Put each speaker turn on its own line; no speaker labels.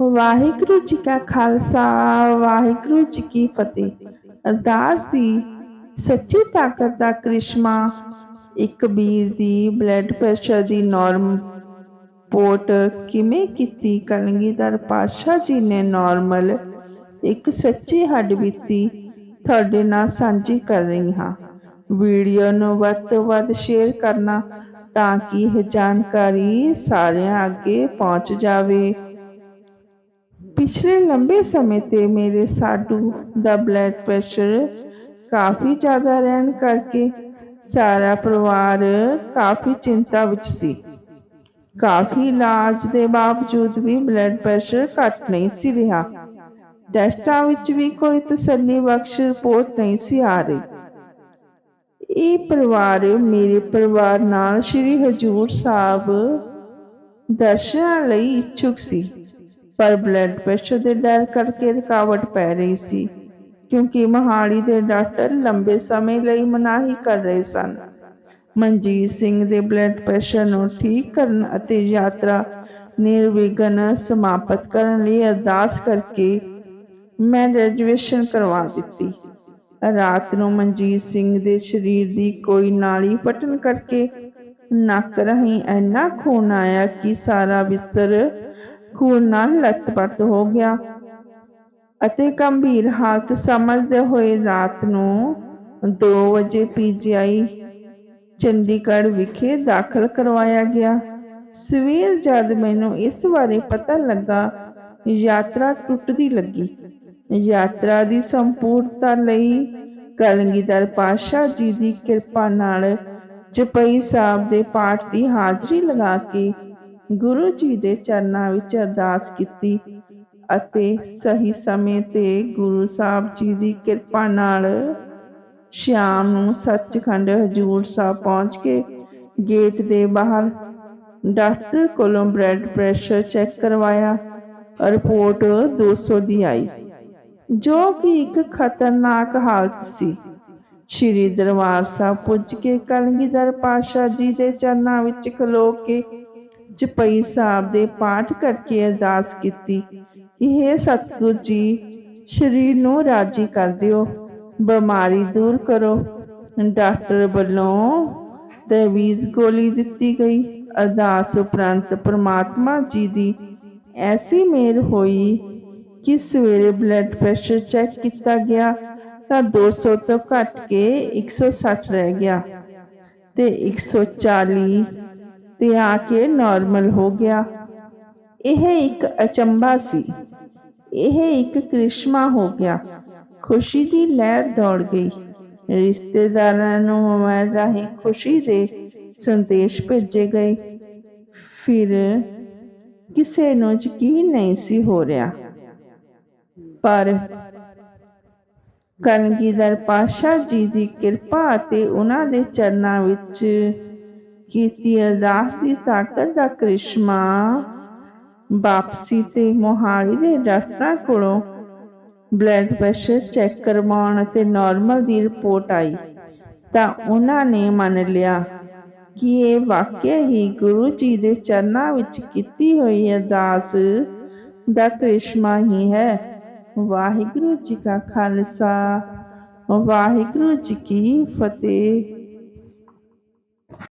ਵਾਹਿਗੁਰੂ ਜੀ ਕਾ ਖਾਲਸਾ, ਵਾਹਿਗੁਰੂ ਜੀ ਕੀ ਫਤਿਹ। ਅਰਦਾਸ ਦੀ ਸੱਚੀ ਤਾਕਤ ਦਾ ਕ੍ਰਿਸ਼ਮਾ, ਇੱਕ ਵੀਰ ਦੀ ਬਲੱਡ ਪ੍ਰੈਸ਼ਰ ਦੀ ਨਾਰਮ ਪੋਰਟ ਕਿਵੇਂ ਕੀਤੀ ਕਲਗੀਧਰ ਪਾਤਸ਼ਾਹ ਜੀ ਨੇ ਨਾਰਮਲ ਇੱਕ ਸੱਚੀ ਹੱਡਬੀਤੀ ਤੁਹਾਡੇ ਨਾਲ ਸਾਂਝੀ ਕਰ ਰਹੀ ਹਾਂ। ਵੀਡੀਓ ਨੂੰ ਵੱਧ ਤੋਂ ਵੱਧ ਸ਼ੇਅਰ ਕਰਨਾ ਤਾਂ ਕਿ ਇਹ ਜਾਣਕਾਰੀ ਸਾਰਿਆਂ ਅੱਗੇ ਪਹੁੰਚ ਜਾਵੇ। ਪਿਛਲੇ ਲੰਬੇ ਸਮੇਂ ਤੇ ਮੇਰੇ ਸਾਡੂ ਦਾ ਬਲੱਡ ਪ੍ਰੈਸ਼ਰ ਕਾਫੀ ਜ਼ਿਆਦਾ ਰਹਿਣ ਕਰਕੇ ਸਾਰਾ ਪਰਿਵਾਰ ਕਾਫੀ ਚਿੰਤਾ ਵਿੱਚ ਸੀ। ਕਾਫੀ ਇਲਾਜ ਦੇ ਬਾਵਜੂਦ ਵੀ ਬਲੱਡ ਪ੍ਰੈਸ਼ਰ ਘਟ ਨਹੀਂ ਸੀ ਰਿਹਾ। ਟੈਸਟਾਂ ਵਿੱਚ ਵੀ ਕੋਈ ਤਸੱਲੀ ਬਖਸ਼ ਰਿਪੋਰਟ ਨਹੀਂ ਸੀ ਆ ਰਹੀ। ਇਹ ਪਰਿਵਾਰ ਮੇਰੇ ਪਰਿਵਾਰ ਨਾਲ ਸ੍ਰੀ ਹਜੂਰ ਸਾਹਿਬ ਦਰਸ਼ਨਾਂ ਲਈ ਇੱਛੁਕ ਸੀ। ਪਰ ਬਲੱਡ ਪ੍ਰੈਸ਼ਰ ਦੇ ਡਰ ਕਰਕੇ ਰੁਕਾਵਟ ਪੈ ਰਹੀ ਸੀ, ਕਿਉਂਕਿ ਮਹਾਲੀ ਦੇ ਡਾਕਟਰ ਲੰਬੇ ਸਮੇਂ ਲਈ ਮਨਾਹੀ ਕਰ ਰਹੇ ਸਨ। ਮਨਜੀਤ ਸਿੰਘ ਦੇ ਬਲੱਡ ਪ੍ਰੈਸ਼ਰ ਨੂੰ ਠੀਕ ਕਰਨ ਅਤੇ ਯਾਤਰਾ ਨਿਰਵਿਘਨ ਸਮਾਪਤ ਕਰਨ ਲਈ ਅਰਦਾਸ ਕਰਕੇ ਮੈਂ ਗ੍ਰੈਜੂਏਸ਼ਨ ਕਰਵਾ ਦਿੱਤੀ। ਰਾਤ ਨੂੰ ਮਨਜੀਤ ਸਿੰਘ ਦੇ ਸਰੀਰ ਦੀ ਕੋਈ ਨਾਲੀ ਫਟਣ ਕਰਕੇ ਨੱਕ ਰਾਹੀਂ ਇੰਨਾ ਖੂਨ ਆਇਆ ਕਿ ਸਾਰਾ ਬਿਸਤਰ ਖੂਨ ਨਾਲ ਲੱਤਪੱਤ ਹੋ ਗਿਆ ਅਤੇ ਗੰਭੀਰ ਹਾਲਤ ਸਮਝਦੇ ਹੋਏ ਰਾਤ ਨੂੰ 2 ਵਜੇ ਪੀਜੀਆਈ ਚੰਡੀਗੜ੍ਹ ਵਿਖੇ ਦਾਖਲ ਕਰਵਾਇਆ ਗਿਆ। ਸਵੇਰ ਜਦ ਮੈਨੂੰ ਇਸ ਬਾਰੇ ਪਤਾ ਲੱਗਾ, ਯਾਤਰਾ ਟੁੱਟਦੀ ਲੱਗੀ। ਯਾਤਰਾ ਦੀ ਸੰਪੂਰਨਤਾ ਲਈ ਕਲਗੀਧਰ ਪਾਸ਼ਾ ਜੀ ਦੀ ਕਿਰਪਾ ਨਾਲ ਚਪਈ ਸਾਹਿਬ ਦੇ ਪਾਠ ਦੀ ਹਾਜ਼ਰੀ ਲਗਾ ਕੇ ਗੁਰੂ ਜੀ ਦੇ ਚਰਨਾਂ ਵਿੱਚ ਅਰਦਾਸ ਕੀਤੀ ਅਤੇ ਸਹੀ ਸਮੇਂ ਤੇ ਗੁਰੂ ਸਾਹਿਬ ਜੀ ਦੀ ਕਿਰਪਾ ਨਾਲ ਸ਼ਾਮ ਨੂੰ ਸੱਚਖੰਡ ਹਜੂਰ ਸਾਹਿਬ ਪਹੁੰਚ ਕੇ ਗੇਟ ਦੇ ਬਾਹਰ ਡਾਕਟਰ ਕੋਲੋਂ ਬਲੱਡ ਪ੍ਰੈਸ਼ਰ ਚੈੱਕ ਕਰਵਾਇਆ ਰਿਪੋਰਟ 200 ਦੀ ਆਈ, ਜੋ ਕਿ ਇੱਕ ਖਤਰਨਾਕ ਹਾਲਤ ਸੀ। ਸ਼੍ਰੀ ਦਰਬਾਰ ਸਾਹਿਬ ਪੁੱਜ ਕੇ ਕਲਗੀਧਰ ਪਾਸ਼ਾ ਜੀ ਦੇ ਚਰਨਾਂ ਵਿੱਚ ਖਲੋ ਕੇ ਜਪਈ ਸਾਹਿਬ ਦੇ ਪਾਠ ਕਰਕੇ ਅਰਦਾਸ ਕੀਤੀ ਇਹ ਸਤਿਗੁਰ ਜੀ, ਸਰੀਰ ਨੂੰ ਰਾਜੀ ਕਰ ਦਿਓ, ਬਿਮਾਰੀ ਦੂਰ ਕਰੋ। ਡਾਕਟਰ ਵੱਲੋਂ ਤਵੀਜ਼ ਗੋਲੀ ਦਿੱਤੀ ਗਈ। ਅਰਦਾਸ ਉਪਰੰਤ ਪ੍ਰਮਾਤਮਾ ਜੀ ਦੀ ਐਸੀ ਮੇਰ ਹੋਈ ਕਿ ਸਵੇਰੇ ਬਲੱਡ ਪ੍ਰੈਸ਼ਰ ਚੈੱਕ ਕੀਤਾ ਗਿਆ ਤਾਂ 200 ਤੋਂ ਘਟ ਕੇ 160 ਰਹਿ ਗਿਆ ਤੇ 140 ਤੇ ਆ ਕੇ ਨਾਰਮਲ ਹੋ ਗਿਆ। ਇਹ ਇੱਕ ਅਚੰਭਾ ਸੀ। ਇਹ ਇੱਕ ਕ੍ਰਿਸ਼ਮਾ ਹੋ ਗਿਆ। ਖੁਸ਼ੀ ਦੀ ਲਹਿਰ ਦੌੜ ਗਈ। ਰਿਸ਼ਤੇਦਾਰਾਂ ਨੂੰ ਮੋਬਾਈਲ ਰਾਹੀਂ ਖੁਸ਼ੀ ਦੇ ਸੰਦੇਸ਼ ਭੇਜੇ ਗਏ। ਫਿਰ ਕਿਸੇ ਨੂੰ ਯਕੀਨ ਨਹੀਂ ਸੀ ਹੋ ਰਿਹਾ। ਪਰ ਕਲਗੀਧਰ ਪਾਸ਼ਾ ਜੀ ਦੀ ਕਿਰਪਾ ਅਤੇ ਉਹਨਾਂ ਦੇ ਚਰਨਾਂ ਵਿੱਚ ਕੀਤੀ ਅਰਦਾਸ ਦੀ ਤਾਕਤ ਦਾ ਕ੍ਰਿਸ਼ਮਾ ਵਾਪਸੀ ਤੇ ਮੋਹਾਲੀ ਦੇ ਡਾਕਟਰਾਂ ਕੋਲੋਂ ਬਲੱਡ ਪ੍ਰੈਸ਼ਰ ਚੈੱਕ ਕਰਵਾਉਣ ਅਤੇ ਨਾਰਮਲ ਦੀ ਰਿਪੋਰਟ ਆਈ ਤਾਂ ਉਹਨਾਂ ਨੇ ਮੰਨ ਲਿਆ ਕਿ ਇਹ ਵਾਕਿਆ ਹੀ ਗੁਰੂ ਜੀ ਦੇ ਚਰਨਾਂ ਵਿੱਚ ਕੀਤੀ ਹੋਈ ਅਰਦਾਸ ਦਾ ਕ੍ਰਿਸ਼ਮਾ ਹੀ ਹੈ। ਵਾਹਿਗੁਰੂ ਜੀ ਕਾ ਖਾਲਸਾ, ਵਾਹਿਗੁਰੂ ਜੀ ਕੀ ਫਤਿਹ।